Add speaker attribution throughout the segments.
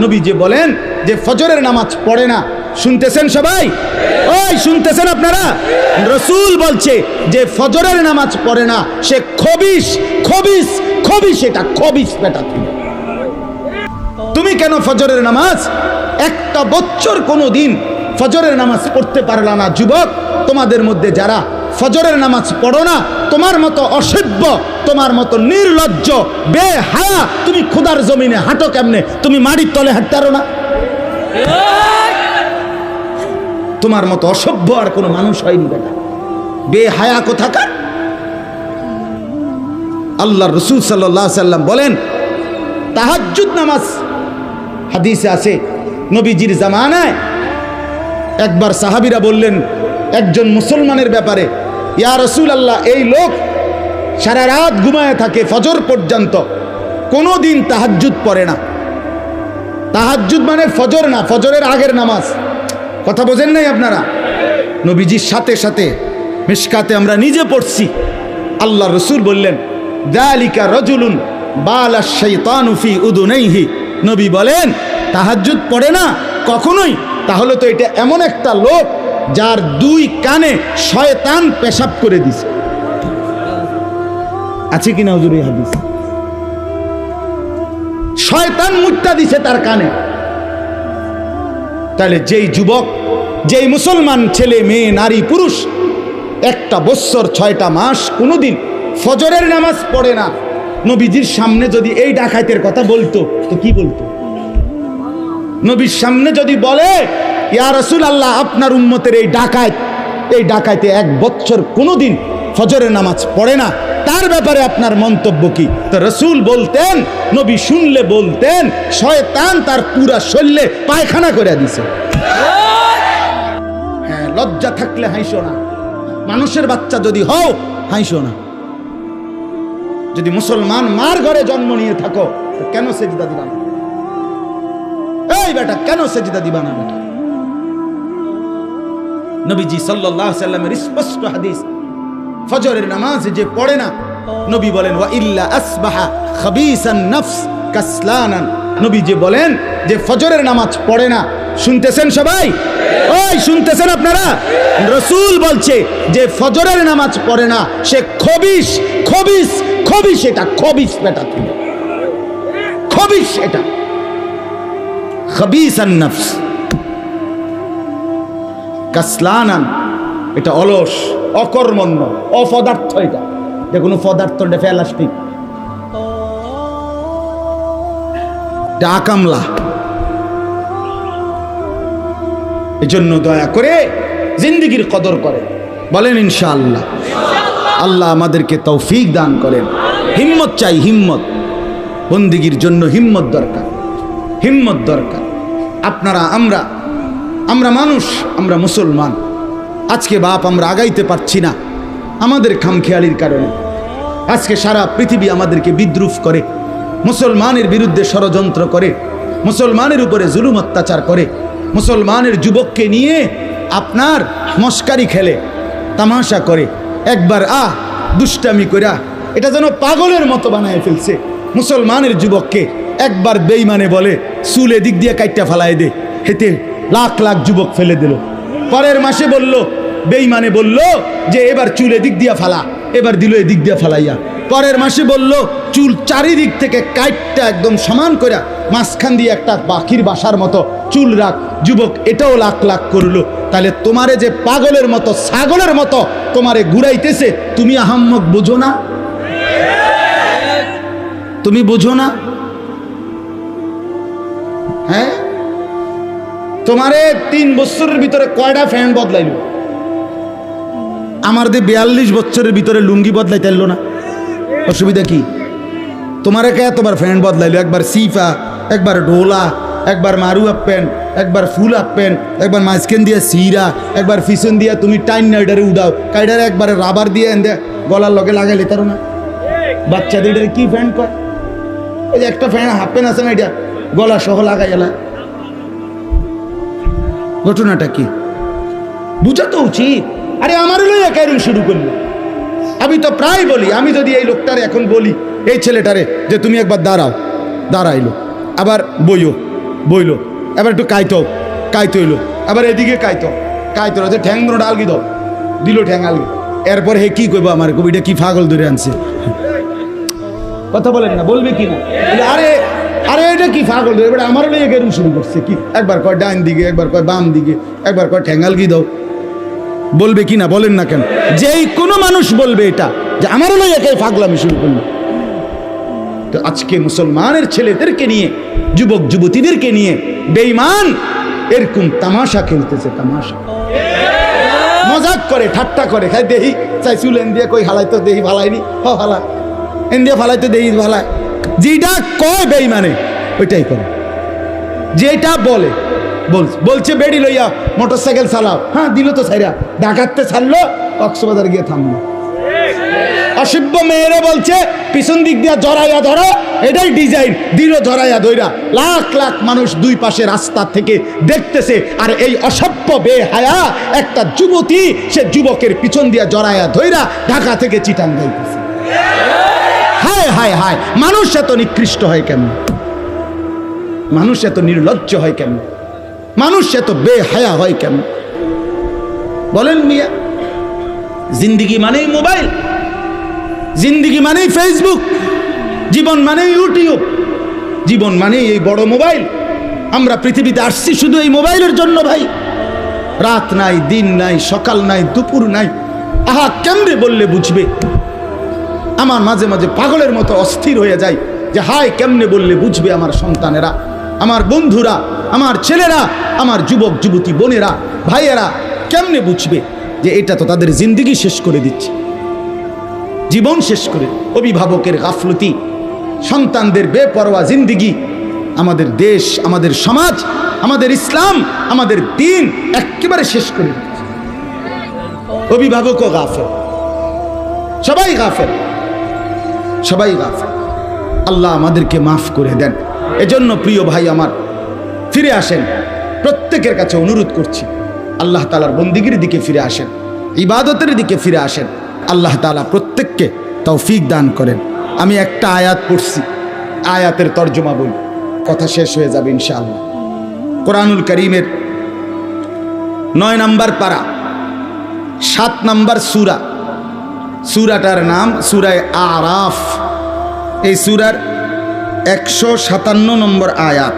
Speaker 1: নবী যে বলেন যে ফজরের নামাজ পড়ে না। শুনতেছেন সবাই? ওই, শুনতেছেন আপনারা? রসুল বলছে যে ফজরের নামাজ পড়ে না, সে খবিস খবিস খবিস এটা খবিস বেটা তুমি। তুমি কেন ফজরের নামাজ? একটা বছর কোনো দিন ফজরের নামাজ পড়তে পারলা না, যুবক। তোমাদের মধ্যে যারা ফজরের নামাজ পড়ো না। তোমার মতো অসভ্য, তোমার মতো নির্লজ্জ, বেহায়া, তুমি খুদার জমিনে হাঁটো কেমনে? তুমি মাটির তলে হাঁটতারো না। তোমার মতো অসভ্য আর কোনো মানুষ হয়নি বেটা। বেহায়া কোথাকার? আল্লাহ রসুল সাল্লাহ সাল্লাম বলেন, তাহাজ্জুদ নামাজ। হাদিসে আছে, নবীজির জামানায় একবার সাহাবিরা বললেন, একজন মুসলমানের ব্যাপারে ইয়া রসুল আল্লাহ এই লোক সারা রাত ঘুমায় থাকে, ফজর পর্যন্ত। কোনো দিন তাহাজ্জুদ পড়ে না। তাহাজ্জুদ মানে ফজর না, ফজরের আগের নামাজ। কথা বোঝেন নাই আপনারা? নবীজির সাথে সাথে মিসকাতে আমরা নিজে পড়ছি। আল্লাহ রসুল বললেন, দালিকা রজুলুন বালা শৈতানুফি উদুনাইহি। নবী বলেন, তাহাজ্জুদ পড়ে না কখনোই? তাহলে তো এটা এমন একটা লোক যার দুই কানে শয়তান পেশাব করে দিছে। আছে হুজুর এই হাদিস? শয়তান মুট্টা দিছে তার কানে। তাহলে যেই যুবক, যেই মুসলমান ছেলে, মেয়ে, নারী, পুরুষ, একটা বৎসর ছয়টা মাস কোনোদিন ফজরের নামাজ পড়ে না। নবীজির সামনে যদি এই ডাকাইতের কথা বলতো, তো কি বলতো? নবীর সামনে যদি বলে ইয়া রসুল আল্লাহ আপনার উন্মতের এই ডাকাত এই ডাকাইতে এক বছর কোনোদিন ফজরের নামাজ পড়ে না। তার ব্যাপারে আপনার মন্তব্য কি? তো রসুল বলতেন, নবী শুনলে বলতেন, শয়তান তার পুরা শরীরে পায়খানা করে দিছে। হ্যাঁ লজ্জা থাকলে হাইসো না। মানুষের বাচ্চা যদি হও হাইসো না। যদি মুসলমান মার ঘরে জন্ম নিয়ে থাকো কেন সেজদা দিবা না? এই বেটা, কেন সেজদা দিবা না বেটা? নবীজি আলাইহি সাল্লামের স্পষ্ট হাদিস। ফজরের নামাজ যে পড়ে না, নবী বলেন, ওয়া ইল্লা আসবাহা খাবিসান নফস কাসলানান। নবী যে বলেন যে ফজরের নামাজ পড়ে না। শুনতেছেন সবাই? ওই, শুনতেছেন আপনারা? রসুল বলছে যে ফজরের নামাজ পড়ে না, সে খবিস খবিস খবিস এটা খবিস বেটা তুমি। খবিস এটা। খবিসান নফস। কাসলানান এটা অলস, অকর্মণ্য, অপদার্থ এটা। যে কোনো পদার্থ, এটা ফেলাস্টিক ডাকামলা এজন্য দয়া করে জিন্দিগির কদর করে। বলেন ইনশাআল্লাহ। আল্লাহ আমাদেরকে তৌফিক দান করেন। হিম্মত চাই, হিম্মত। বন্দিগির জন্য হিম্মত দরকার। হিম্মত দরকার। আপনারা, আমরা আমরা মানুষ, আমরা মুসলমান। আজকে বাপ আমরা আগাইতে পারছি না, আমাদের খামখেয়ালির কারণে। আজকে সারা পৃথিবী আমাদেরকে বিদ্রুপ করে, মুসলমানের বিরুদ্ধে ষড়যন্ত্র করে, মুসলমানের উপরে জুলুম অত্যাচার করে, মুসলমানের যুবককে নিয়ে আপনার মস্কারি খেলে, তামাশা করে, একবার আহ, দুষ্টামি কইরা, এটা যেন পাগলের মতো বানায় ফেলছে। মুসলমানের যুবককে একবার বেইমানে বলে, চুল এদিক দিয়ে কাইটটা ফালাই দে হেতে লাখ লাখ যুবক ফেলে দিল। পরের মাসে বলল বেইমানে বলল যে এবার চুল এদিক দিয়া ফালা, এবার দিল এদিক দিয়া ফালাইয়া। পরের মাসে বলল, চুল চারিদিক থেকে কাইটটা একদম সমান করে মাঝখান দিয়ে একটা পাখির বাসার মতো চুল রাখ, যুবক এটাও লাখ লাখ করল। তাহলে তোমারে যে পাগলের মতো, ছাগলের মতো তোমারে ঘুরাইতেছে, তুমি আহাম্মক বোঝো না? তুমি বুঝো না? হ্যাঁ? তোমারে তিন বছরের ভিতরে কয়টা ফ্যান বদলাইল? আমার দিয়ে বিয়াল্লিশ বছরের ভিতরে লুঙ্গি বদলাইতে এলো না। অসুবিধা কি? তোমারে কে তোমার ফ্যান বদলাইলো? একবার সিফা, একবার ডোলা একবার মারু আপ প্যান্ট, একবার ফুল আপ প্যান্ট, একবার মাঝখান দিয়ে সিরা, একবার ফিসন দিয়া তুমি টাইন নাইডারে উড়াও কাইডারে একবারে রাবার দিয়ে এনে গলার লগে লাগাইলে তারো না। বাচ্চাদের কি ফ্যান কয়? যে একটা ফ্যান হাফ প্যান্ট আছে না এটা, গলা সহ লাগাই এলা ঘটনাটা কি? বুঝা তো উচিত। আরে আমার লইয়া শুরু করল। আমি তো প্রায় বলি, আমি যদি এই লোকটারে এখন বলি, এই ছেলেটারে, যে তুমি একবার দাঁড়াও, দাঁড়াইলো, আবার বইও, বইলো, এবার একটু কাইতো কাইতো হইল আবার এদিকে কাইতো কাইতো যে ঠ্যাং মনে আলগি দাও, দিল ঠ্যাং আলগি। এরপর হে কি কইবো আমার কবিটা কি ফাগল ধরে আনছে? কথা বলেন না, বলবে কি না আরে আরে এটা কি ধরে এবার আমার লইয়া গেরুম শুরু করছে। কি? একবার কয় ডান দিকে, একবার কয় বাম দিকে, একবার কয় ঠ্যাং আলগি দাও? বলবে কি না? বলেন না কেন? যেই কোনো মানুষ বলবে এটা, যে আমার লইয়া কে পাগলামি শুরু করল। তো আজকে মুসলমানের ছেলেদেরকে নিয়ে, যুবক যুবতীদেরকে নিয়ে বেঈমান এরকম তামাশা খেলতেছে, তামাশা। মজাক করে, ঠাট্টা করে খাই দেহি, চাই চুল এন দিয়ে কই হালাই তো দেহি ভালাইনি হ হালা এন দিয়ে ফালাই তো দেহি ভালায়। যেটা কয় বেঈমানে, ওইটাই করে। যেটা বলে বল বলছে বেড়ি লইয়া মোটর সাইকেল চালাও। হ্যাঁ দিল তো সাইরা ডাকাতে ছাড়লো, কক্সবাজার গিয়ে থামলো। অসভ্য মেয়েরা বলছে, পিছন দিক দিয়া জড়াইয়া ধরো, এটাই ডিজাইন। দিল জড়াইয়া ধইরা। লাখ লাখ মানুষ দুই পাশে রাস্তা থেকে দেখতেছে, আর এই অসভ্য বেহায়া একটা যুবতী, সে যুবকের পিছন দিয়া জড়াইয়া ধইরা ঢাকা থেকে চিটাং যাইতেছে। হায় হায় হায়। মানুষ এত নিকৃষ্ট হয় কেমন মানুষ এত নির্লজ্জ হয় কেমন মানুষ এত বেহায়া হয় কেমন বলেন মিয়া। জিন্দিগি মানেই মোবাইল। জিন্দিগি মানেই ফেসবুক। জীবন মানেই ইউটিউব। জীবন মানেই এই বড় মোবাইল। আমরা পৃথিবীতে আসছি শুধু এই মোবাইলের জন্য, ভাই। রাত নাই, দিন নাই, সকাল নাই, দুপুর নাই। আহা, কেমনে বললে বুঝবে? আমার মাঝে মাঝে পাগলের মতো অস্থির হয়ে যায় যে, হায়, কেমনে বললে বুঝবে আমার সন্তানেরা, আমার বন্ধুরা, আমার ছেলেরা, আমার যুবক, যুবতী বোনেরা, ভাইয়েরা, কেমনে বুঝবে যে এটা তো তাদের জিন্দিগি শেষ করে দিচ্ছে? জীবন শেষ করে, অভিভাবকের গাফলতি, সন্তানদের বেপরোয়া জিন্দিগি, আমাদের দেশ, আমাদের সমাজ, আমাদের ইসলাম, আমাদের দিন একেবারে শেষ করে দিচ্ছে। অভিভাবকও গাফেল, সবাই গাফেল। সবাই গাফেল। আল্লাহ আমাদেরকে মাফ করে দেন। এজন্য প্রিয় ভাই আমার, ফিরে আসেন। প্রত্যেকের কাছে অনুরোধ করছি, আল্লাহ তালার বন্দিগির দিকে ফিরে আসেন, ইবাদতের দিকে ফিরে আসেন। আল্লাহ তালা প্রত্যেককে তৌফিক দান করেন। আমি একটা আয়াত পড়ছি, আয়াতের তর্জমা বলি কথা শেষ হয়ে যাবে ইনশাআল্লাহ। কোরআনুল করিমের নয় নাম্বার পারা, সাত নাম্বার সুরা। সুরাটার নাম সুরায় আরাফ। এই সুরার একশো সাতান্ন নম্বর আয়াত।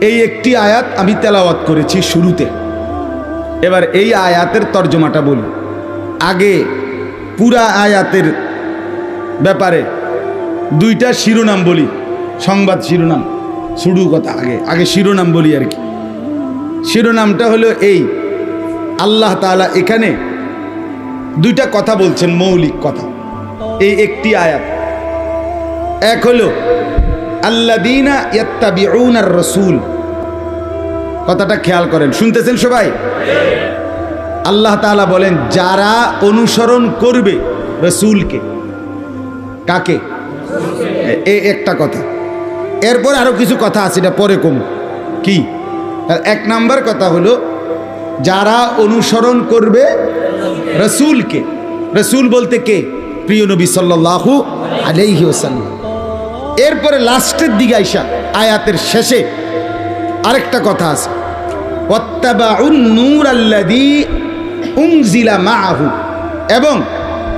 Speaker 1: এই একটি আয়াত আমি তেলাওয়াত করেছি শুরুতে। এবার এই আয়াতের তর্জমাটা বলি। আগে পুরা আয়াতের ব্যাপারে দুইটা শিরোনাম বলি, সংবাদ শিরোনাম, শুরু কথা আগে আগে শিরোনাম বলি আর কি। শিরোনামটা হলো এই, আল্লাহ তাআলা এখানে দুইটা কথা বলছেন, মৌলিক কথা। এই একটি আয়াত। এক হলো আল্লাদিনা ইয়াত্তাবিউনার রসুল। কথাটা খেয়াল করেন। শুনতেছেন সবাই? আল্লাহ তাআলা বলেন, যারা অনুসরণ করবে রসুলকে। কাকে? এ একটা কথা। এরপর আরও কিছু কথা আছে, এটা পরে কম। কি? এক নাম্বার কথা হলো, যারা অনুসরণ করবে রসুলকে। রসুল বলতে কে? প্রিয় নবী সাল্লাল্লাহু আলাইহি ওসাল্লাম এরপরে লাস্টের দিকে আইসা, আয়াতের শেষে আরেকটা কথা আছে। এবং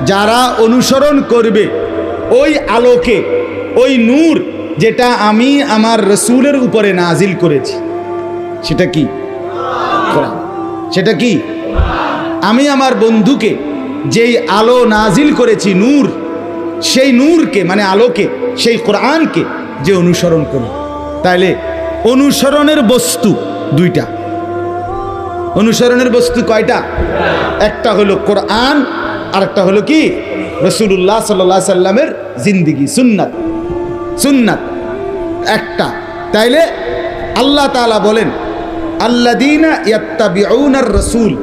Speaker 1: যারা অনুসরণ করবে ওই আলোকে, ওই নূর যেটা আমি আমার রসুলের উপরে নাজিল করেছি। সেটা কি? সেটা কি? আমি আমার বন্ধুকে যেই আলো নাজিল করেছি নূর, সেই নূরকে মানে আলোকে, সেই কোরআনকে যে অনুসরণ করবে তাইলে অনুসরণের বস্তু দুইটা। অনুসরণের বস্তু কয়টা? একটা হলো কোরআন আর একটা হলো কি? রসুল্লাহ সাল্লা সাল্লামের জিন্দিগি, সুন্নাত। সুন্নাত একটা। তাইলে আল্লাহ তাআলা বলেন আল্লাদিনা ইয়াত্তাবিউনার রসুল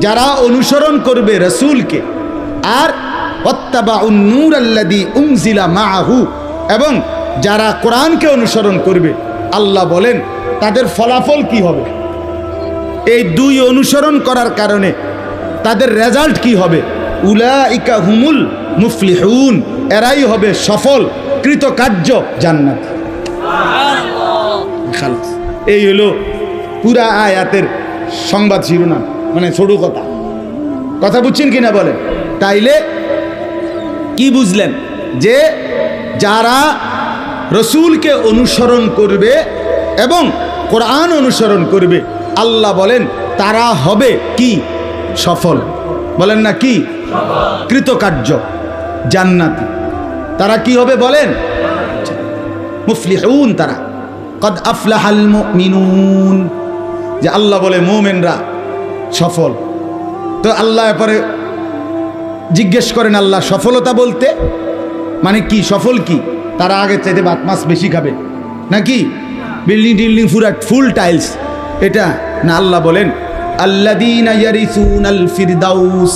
Speaker 1: যারা অনুসরণ করবে রসুলকে আর নূর আল্লাদি এবং যারা কোরআনকে অনুসরণ করবে আল্লাহ বলেন তাদের ফলাফল কি হবে? এই দুই অনুসরণ করার কারণে তাদের রেজাল্ট কি হবে? উলাইকা হুমুল মুফলিহুন এরাই হবে সফল কৃতকার্য জান্নাত। এই হলো পুরা আয়াতের সংবাদ শিরোনাম। মানে ছোট কথা। কথা বুঝছেন কিনা বলেন? তাইলে কি বুঝলেন? যে যারা রসুলকে অনুসরণ করবে এবং কোরআন অনুসরণ করবে, আল্লাহ বলেন, তারা হবে কি? সফল। বলেন না কি? কৃতকার্য, জান্নাতি। তারা কি হবে বলেন? মুফলিহুন তারা। কদ আফলাহাল মিনুন যে আল্লাহ বলে, মোমেনরা সফল। তো আল্লাহ পরে জিজ্ঞেস করেন আল্লাহ সফলতা বলতে মানে কি? সফল কি? তারা আগে চাইতে ভাত মাছ বেশি খাবে। নাকি? বিল্ডিং টিল্ডিং পুরা ফুল টাইলস। এটা না আল্লাহ বলেন ফিরদাউস।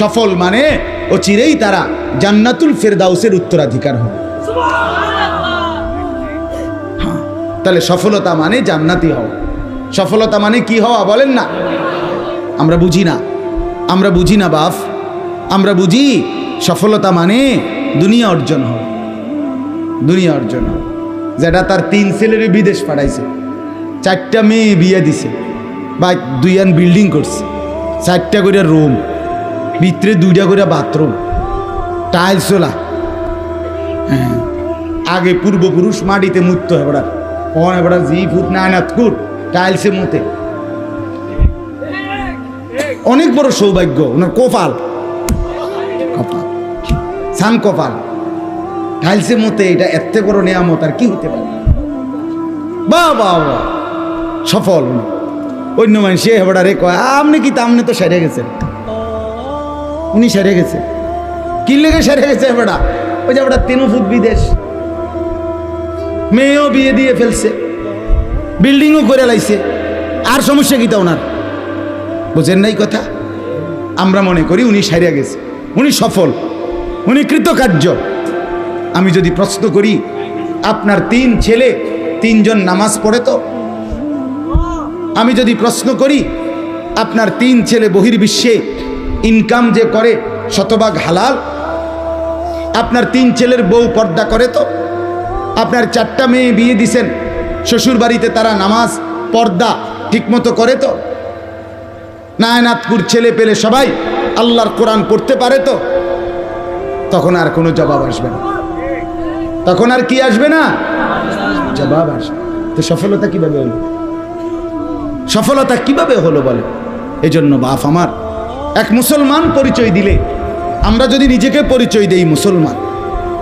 Speaker 1: সফল মানে ও চিরেই তারা জান্নাতুল ফেরদাউসের উত্তরাধিকার হবে। হ্যাঁ, তাহলে সফলতা মানে জান্নাতি হওয়া। সফলতা মানে কি হওয়া বলেন না? আমরা বুঝি না। আমরা বুঝি না বাপ। আমরা বুঝি সফলতা মানে দুনিয়া অর্জন হওয়া। দুনিয়া অর্জন হওয়া। যেটা তার তিন ছেলের বিদেশ পাঠাইছে। চারটা মেয়ে বিয়ে দিছে। বা দুইয়ান বিল্ডিং করছে। চারটা করে রুম ভিতরে দুইটা করে বাথরুম টাইলসোলা হ্যাঁ। আগে পূর্বপুরুষ মাটিতে মুক্ত হয় বেড়া। কখন বেড়া জি ফুট নায়নাথ কুট টাইলসে মতে। অনেক বড় সৌভাগ্য, ওনার কপাল। কপাল। সান কপাল। টাইলসে মতে এটা এত বড় নিয়ামত, আর কি হতে পারে? বা বা বা সফল। অন্য মানুষে হেবড়া রে কয় আপনি কি তা আপনি তো সেরে গেছেন। উনি সেরে গেছে। কি লেগে সেরে গেছে হেবড়া ওই যে হেবড়া তিন ফুট বিদেশ। মেয়েও বিয়ে দিয়ে ফেলছে। বিল্ডিংও করে লাইছে। আর সমস্যা কি তা ওনার? বুঝেন নাই কথা? আমরা মনে করি উনি সারিয়া গেছে। উনি সফল, উনি কৃতকার্য। আমি যদি প্রশ্ন করি, আপনার তিন ছেলে, তিনজন নামাজ পড়ে তো? আমি যদি প্রশ্ন করি, আপনার তিন ছেলে বহির্বিশ্বে ইনকাম যে করে, শতভাগ হালাল? আপনার তিন ছেলের বউ পর্দা করে তো? আপনার চারটা মেয়ে বিয়ে দিছেন শ্বশুর বাড়িতে তারা নামাজ, পর্দা ঠিকমতো করে তো? নায়নাথপুর ছেলে পেলে সবাই আল্লাহর কোরআন পড়তে পারে তো? তখন আর কোনো জবাব আসবে না। তখন আর কি আসবে না? জবাব আসবে। তো সফলতা কীভাবে হলো? সফলতা কীভাবে হলো বলে? এজন্য বাপ আমার, এক মুসলমান পরিচয় দিলে, আমরা যদি নিজেকে পরিচয় দেই মুসলমান,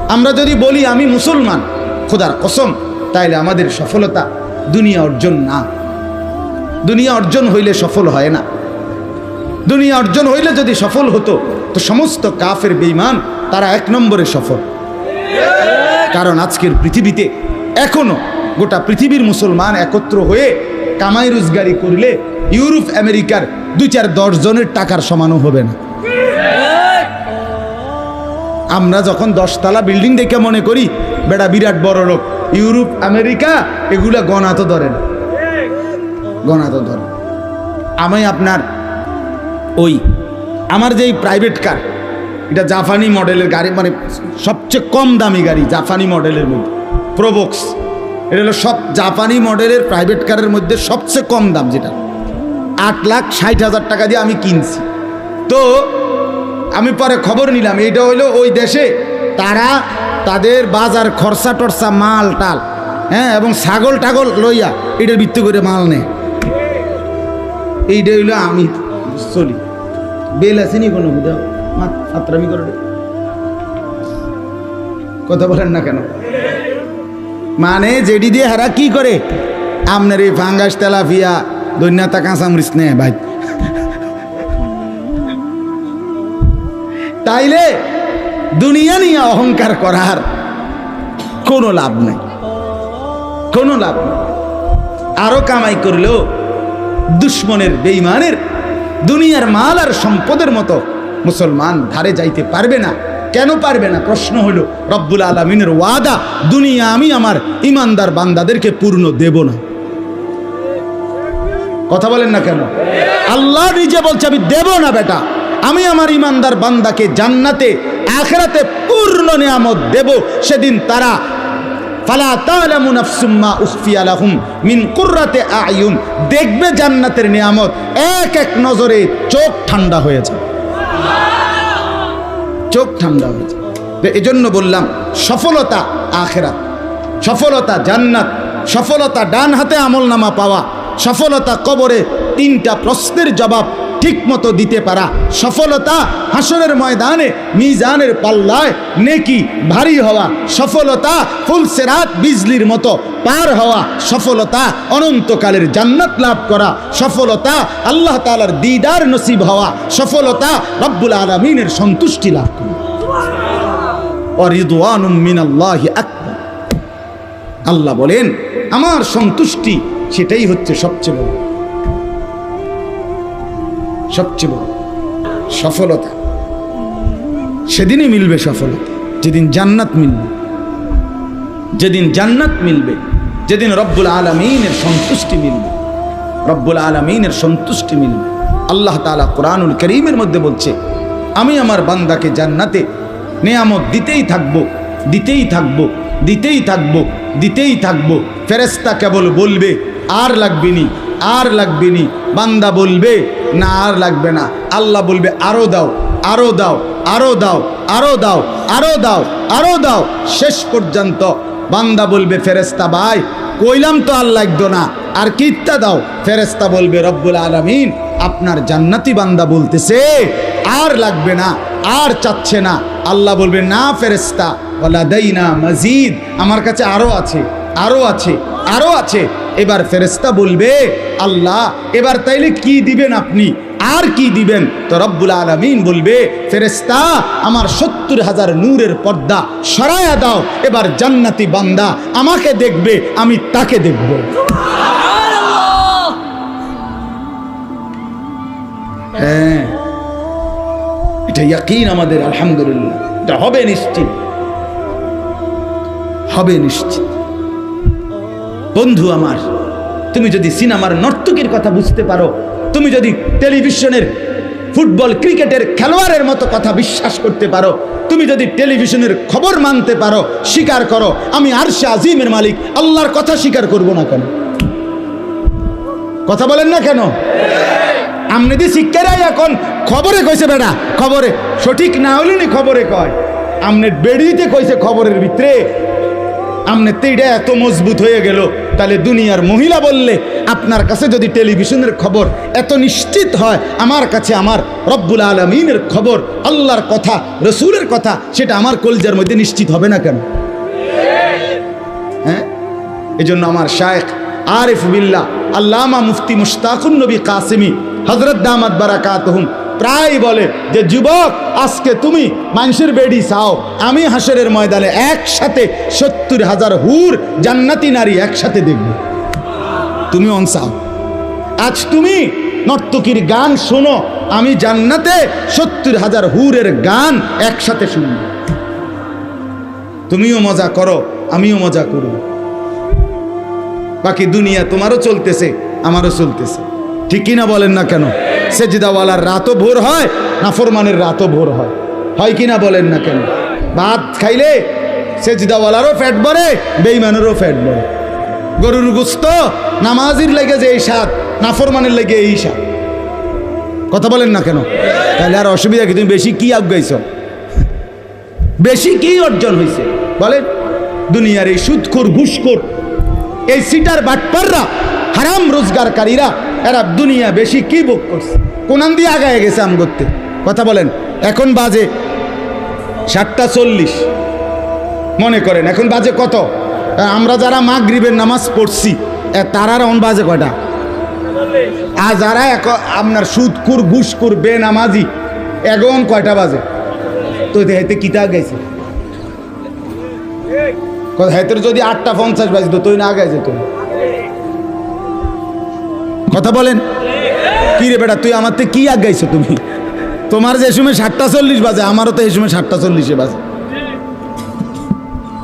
Speaker 1: আমরা যদি বলি আমি মুসলমান, খোদার কসম, তাইলে আমাদের সফলতা দুনিয়া অর্জন না। দুনিয়া অর্জন হইলে সফল হয় না। দুনিয়া অর্জন হইলে যদি সফল হতো, তো সমস্ত কাফের বেইমান তারা এক নম্বরে সফল। কারণ আজকের পৃথিবীতে এখনও গোটা পৃথিবীর মুসলমান একত্র হয়ে কামাই রোজগারি করলে ইউরোপ, আমেরিকার দুই চার দশ জনের টাকার সমানও হবে না। আমরা যখন দশতলা বিল্ডিং দেখে মনে করি বেড়া বিরাট বড় লোক, ইউরোপ, আমেরিকা, এগুলা গণা তো ধরে না। গণা তো ধরে আমি আপনার ওই, আমার যেই প্রাইভেট কার এটা জাপানি মডেলের গাড়ি মানে সবচেয়ে কম দামি গাড়ি জাপানি মডেলের মধ্যে প্রোবক্স এটা হলো সব জাপানি মডেলের প্রাইভেট কারের মধ্যে সবচেয়ে কম দাম যেটা। আট লাখ ষাট হাজার টাকা দিয়ে আমি কিনছি। তো আমি পরে খবর নিলাম, এইটা হইল ওই দেশে তারা তাদের বাজার খরচা টরচা মাল টাল হ্যাঁ এবং ছাগল টাগল লইয়া এটার ভিত্তি করে মাল নেয়। এইটা হইল আমি। চলি। বেল আসেনি কোনো? দাও ফাত্রামি করে কথা বলেন না কেন? মানে যেডি দিয়ে হারা কি করে? আপনার এই ফাঙ্গাস তেলাফিয়া দৈন্যতা, কাঁচামরিচ নে, ভাই। তাইলে দুনিয়া নিয়ে অহংকার করার কোনো লাভ নেই। কোনো লাভ নেই। আরও কামাই করলেও দুশ্মনের বেইমানের দুনিয়ার মাল আর সম্পদের মতো মুসলমান ধারে যাইতে পারবে না। কেন পারবে না? প্রশ্ন হলো, রব্বুল আলমিনের ওয়াদা, দুনিয়া আমি আমার ইমানদার বান্দাদেরকে পূর্ণ দেব না। কথা বলেন না কেন? আল্লাহ নিজে বলছে, আমি দেব না বেটা। আমি আমার ইমানদার বান্দাকে জান্নাতে, আখরাতে পূর্ণ নিয়ামত দেব। সেদিন তারা ফালা তালামু নাফসুম মা উখফিয়া লাহুম মিন কুররাতে আয়ুন। দেখবে জান্নাতের নিয়ামত, এক এক নজরে চোখ ঠান্ডা হয়ে যায়। চোখ ঠান্ডা হয়ে যায়। তো এজন্য বললাম, সফলতা আখেরাত, সফলতা জান্নাত, সফলতা ডান হাতে আমল নামা পাওয়া, সফলতা কবরে তিনটা প্রশ্নের জবাব ঠিক মতো দিতে পারা। সফলতা হাসনের ময়দানে মিজানের পাল্লায় নেকি ভারী হওয়া। সফলতা ফুলসেরাত বিজলির মতো পার হওয়া। সফলতা অনন্তকালের জান্নাত লাভ করা। সফলতা আল্লাহ তালার দিদার নসিব হওয়া। সফলতা রব্বুল আলমিনের সন্তুষ্টি লাভ করা। আল্লাহ বলেন আমার সন্তুষ্টি সেটাই হচ্ছে সবচেয়ে বড়। সবচেয়ে বড়। সফলতা। সেদিনই মিলবে সফলতা। যেদিন জান্নাত মিলবে। যেদিন জান্নাত মিলবে। যেদিন রব্বুল আলমিনের সন্তুষ্টি মিলবে। রব্বুল আলমিনের সন্তুষ্টি মিলবে। আল্লাহ তালা কোরআনুল করিমের মধ্যে বলছে, আমি আমার বান্দাকে জান্নাতে নেয়ামত দিতেই থাকব দিতেই থাকব দিতেই থাকব দিতেই থাকব। ফেরেস্তা কেবল বলবে, আর লাগবে নি, আর লাগবে নি বান্দা বলবে, না, আর লাগবে না। আল্লাহ বলবে, আরও দাও আরও দাও আরও দাও আরও দাও আরও দাও আরও দাও। শেষ পর্যন্ত বান্দা বলবে ফেরেস্তা ভাই, কইলাম তো আর লাগতো না। আর কিত্তা দাও? ফেরেস্তা বলবে, রব্বুল আলমিন, আপনার জান্নাতি বান্দা বলতেছে, আর লাগবে না, আর চাচ্ছে না। আল্লাহ বলবে, না ফেরেস্তা ওলা দেই না মজিদ, আমার কাছে আরও আছে আরও আছে আরও আছে। এবার ফেরেস্তা বলবে, আল্লাহ, এবার তাইলে কি দিবেন আপনি? আর কি দিবেন? তো রব্বুল আলমিন বলবে ফেরেস্তা আমার সত্তর হাজার নূরের পর্দা সরায়া দাও, এবার জান্নাতি বান্দা আমাকে দেখবে, আমি তাকে দেখব। হ্যাঁ এটা ইয়াকিন আমাদের, আলহামদুলিল্লাহ। এটা হবে নিশ্চিত। হবে নিশ্চিত। বন্ধু আমার, তুমি যদি সিনেমার নর্তকীর কথা বুঝতে পারো, তুমি যদি টেলিভিশনের ফুটবল ক্রিকেটের খেলোয়াড়ের মতো কথা বিশ্বাস করতে পারো, তুমি যদি টেলিভিশনের খবর মানতে পারো, স্বীকার করো, আমি আরশে আজিমের মালিক, আল্লাহর কথা স্বীকার করব না কেন? কথা বলেন না কেন? আমনে দি শিক্ষারাই এখন খবরে কইছে বেটা খবরে, সঠিক না হলে নি খবরে কয়। আমনে বেড়িতে কইছে খবরের ভিতরে আমনে তেইটা এত মজবুত হয়ে গেল। তাহলে দুনিয়ার মহিলা বললে, আপনার কাছে যদি টেলিভিশনের খবর এত নিশ্চিত হয়, আমার কাছে আমার রব্বুল আলমিনের খবর, আল্লাহর কথা, রসুলের কথা, সেটা আমার কলজার মধ্যে নিশ্চিত হবে না কেন? হ্যাঁ? এই জন্য আমার শায়েখ আরিফ বিল্লাহ, আল্লামা মুফতি মুশতাকুন নবী কাসিমি হজরত দামাত বারাকাত প্রায় বলে যে, যুবক, আজকে তুমি মানুষের বেডি চাও। আমি হাসরের ময়দানে একসাথে সত্তর হাজার হুর জান্নাতি নারী একসাথে দেখব। তুমি অন চাও। আজ তুমি নর্তকীর গান শোনো। আমি জান্নাতে সত্তর হাজার হুরের গান একসাথে শুনব। তুমিও মজা করো, আমিও মজা করব। বাকি দুনিয়া তোমারও চলতেছে, আমারও চলতেছে। ঠিক কিনা বলেন না কেন? সেজিদাওয়ালার রাতও ভোর হয়, নাফরমানের রাতও ভোর হয়। হয় কিনা বলেন না কেন? ভাত খাইলে সেজিদাওয়ালারও ফ্যাট বাড়ে বেইমানেরও ফ্যাট বাড়ে গরুর গুস্ত, নামাজির লেগে যে এই স্বাদ, নাফরমানের লেগে এই স্বাদ। কথা বলেন না কেন? তাহলে আর অসুবিধা কি? তুমি বেশি কি আগাইছ? বেশি কি অর্জন হয়েছে বলেন। দুনিয়ার এই সুদখোর ঘুষখোর, এই সিটার বাটপাররা, হারাম রোজগারকারীরা এরা দুনিয়া বেশি কি বুক করছে? কোনান দিয়ে আগায় গেছে আম করতে কথা বলেন, এখন বাজে সাতটা চল্লিশ। মনে করেন, এখন বাজে কত? আমরা যারা মাগরিবের নামাজ পড়ছি তারার অন বাজে কয়টা? আর যারা এক, আপনার সুদকুর বে নামাজি এখন কয়টা বাজে? তো হেতে কিতা গেছে? হেতের যদি আটটা পঞ্চাশ বাজতো তুই না আগে যেত কথা বলেন। কি রে বেটা, তুই আমার থেকে কি আগাইছো তুমি? তোমার যে সময় সাতটা চল্লিশ বাজে, আমারও তো এই সময় সাতটা চল্লিশে বাজে।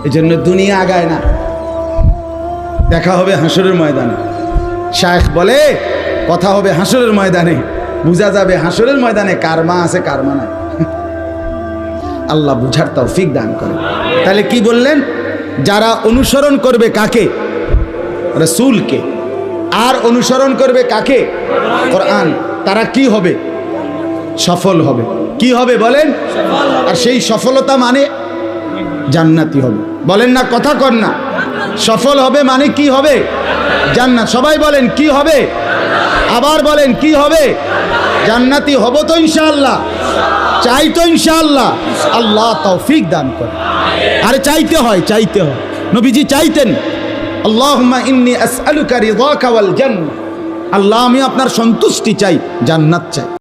Speaker 1: এই জন্য দুনিয়া আগায় না। দেখা হবে হাসরের ময়দানে। শায়েখ বলে, কথা হবে হাসরের ময়দানে। বোঝা যাবে হাসরের ময়দানে কার মা আছে কার মা নাই। আল্লাহ বুঝার তাও তৌফিক দান করে। তাহলে কি বললেন? যারা অনুসরণ করবে কাকে? রসুলকে। আর অনুসরণ করবে কাকে? কোরআন। তারা কি হবে? সফল হবে। কি হবে বলেন? আর সেই সফলতা মানে জান্নাতি হবে। বলেন না, কথা কর না। সফল হবে মানে কি হবে? জান্নাত। সবাই বলেন, কি হবে? আবার বলেন, কি হবে? জান্নাতি হব তো ইনশাআল্লাহ। চাই তো ইনশাআল্লাহ। আল্লাহ তৌফিক দান করে। আরে চাইতে হয় চাইতে হয়। নবীজি চাইতেন। আল্লাহুম্মা ইন্নী আসআলুকা রিদাকা ওয়াল জান্নাহ। আল্লাহ আমি আপনার সন্তুষ্টি চাই জান্নাত চাই।